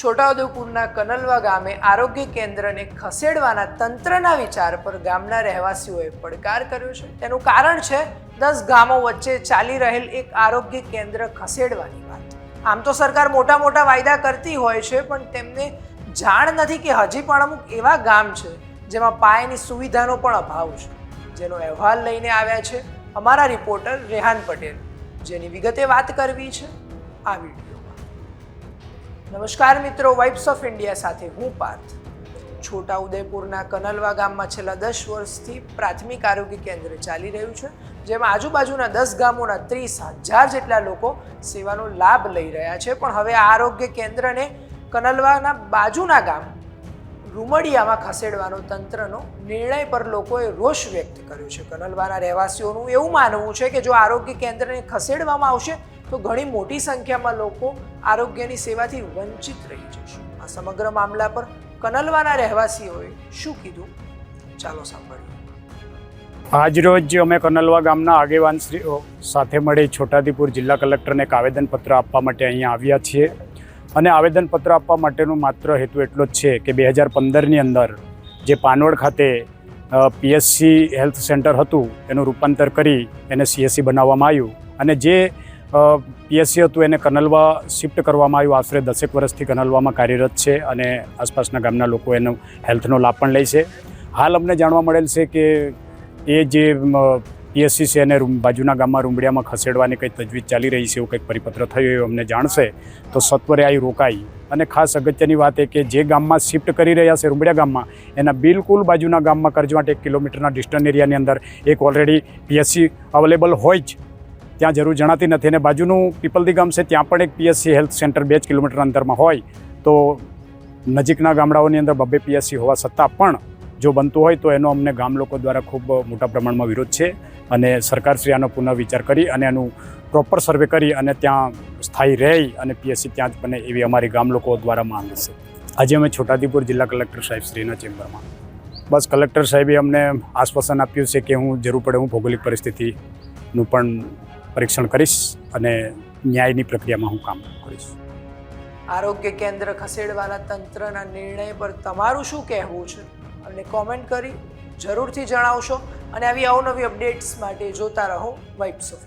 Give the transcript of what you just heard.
છોટાઉદેપુરના કનલવા ગામે આરોગ્ય કેન્દ્રને ખસેડવાના તંત્રના વિચાર પર ગામના રહેવાસીઓએ પડકાર કર્યો છે. તેનું કારણ છે, દસ ગામો વચ્ચે ચાલી રહેલ એક આરોગ્ય કેન્દ્ર ખસેડવાની વાત. આમ તો સરકાર મોટા મોટા વાયદા કરતી હોય છે, પણ તેમને જાણ નથી કે હજી પણ અમુક એવા ગામ છે, જેમાં પાયાની સુવિધાનો પણ અભાવ છે. જેનો અહેવાલ લઈને આવ્યા છે, અમારા રિપોર્ટર રેહાન પટેલ, જેની વિગતે વાત કરવી છે આ વિડીયોમાં નમસ્કાર મિત્રો વાઇબ્સ ઓફ ઇન્ડિયા સાથે હું પાર્થ. છોટા ઉદયપુરના કનલવા ગામમાં છેલ્લા દસ વર્ષથી પ્રાથમિક આરોગ્ય કેન્દ્ર ચાલી રહ્યું છે, જેમાં આજુબાજુના દસ ગામોના ત્રીસ હજાર જેટલા લોકો સેવાનો લાભ લઈ રહ્યા છે. પણ હવે આ આરોગ્ય કેન્દ્રને કનલવાના બાજુના ગામ રૂમડિયામાં ખસેડવાનો તંત્રનો નિર્ણય પર લોકોએ રોષ વ્યક્ત કર્યો છે. કનલવાના રહેવાસીઓનું એવું માનવું છે કે જો આરોગ્ય કેન્દ્રને ખસેડવામાં આવશે તો ઘણી મોટી સંખ્યામાં લોકો આરોગ્યની સેવાથી વંચિત રહી જશે. આ સમગ્ર મામલા પર કનલવાના રહેવાસીઓએ શું કીધું? ચાલો સાંભળીએ. આજરોજ અમે કનલવા ગામના આગેવાન શ્રીઓ સાથે મળી છોટાદીપુર જિલ્લા કલેક્ટરને એક આવેદનપત્ર આપવા માટે અહીંયા આવ્યા છીએ. અને આવેદનપત્ર આપવા માટેનો માત્ર હેતુ એટલો જ છે કે બે હજાર પંદરની અંદર જે પાનોડ ખાતે પીએસસી હેલ્થ સેન્ટર હતું, એનું રૂપાંતર કરી એને સીએસસી બનાવવામાં આવ્યું. અને જે પીએસસી હતું એને કનલવા શિફ્ટ કરવામાં આવ્યું. આશરે દસેક વર્ષથી કનલવામાં કાર્યરત છે અને આસપાસના ગામના લોકો એનો હેલ્થનો લાભ પણ લે છે. હાલ અમને જાણવા મળેલ છે કે એ જે પીએસસી છે એને રૂમ- બાજુના ગામમાં રૂંબડિયામાં ખસેડવાની કંઈ તજવીજ ચાલી રહી છે એવું કંઈક પરિપત્ર થયું એવું અમને જાણશે, તો સત્વરે આવી રોકાઈ. અને ખાસ અગત્યની વાત એ કે જે ગામમાં શિફ્ટ કરી રહ્યા છે રૂંબડિયા ગામમાં, એના બિલકુલ બાજુના ગામમાં, કરજવાટ એક કિલોમીટરના ડિસ્ટન્સ એરિયાની અંદર એક ઓલરેડી પીએસસી અવેલેબલ હોય જ. ત્યાં જરૂર જણાતી નથી અને બાજુનું પીપલદી ગામ છે, ત્યાં પણ એક પીએસસી હેલ્થ સેન્ટર બે જ કિલોમીટર અંતરમાં હોય. તો નજીકના ગામડાઓની અંદર બબ્બે પીએસસી હોવા છતાં પણ જો બનતું હોય તો એનો અમને ગામ લોકો દ્વારા ખૂબ મોટા પ્રમાણમાં વિરોધ છે અને સરકારશ્રી આનો પુનઃ વિચાર કરી અને એનું પ્રોપર સર્વે કરી અને ત્યાં સ્થાયી રહી અને પીએસસી ત્યાં જ બને એવી અમારી ગામ લોકો દ્વારા માંગ છે. આજે અમે છોટાદીપુર જિલ્લા કલેક્ટર સાહેબ શ્રીના ચેમ્બરમાં. બસ કલેક્ટર સાહેબે અમને આશ્વાસન આપ્યું છે કે હું જરૂર પડે હું ભૌગોલિક પરિસ્થિતિનું પણ પરીક્ષણ કરીશ અને ન્યાયની પ્રક્રિયામાં હું કામ કરીશ. આરોગ્ય કેન્દ્ર ખસેડવાના તંત્રના નિર્ણય પર તમારું શું કહેવું છે? અમને કોમેન્ટ કરી જરૂરથી જણાવશો અને આવી અવનવી અપડેટ્સ માટે જોતા રહો વાઇબ્સ ઓફ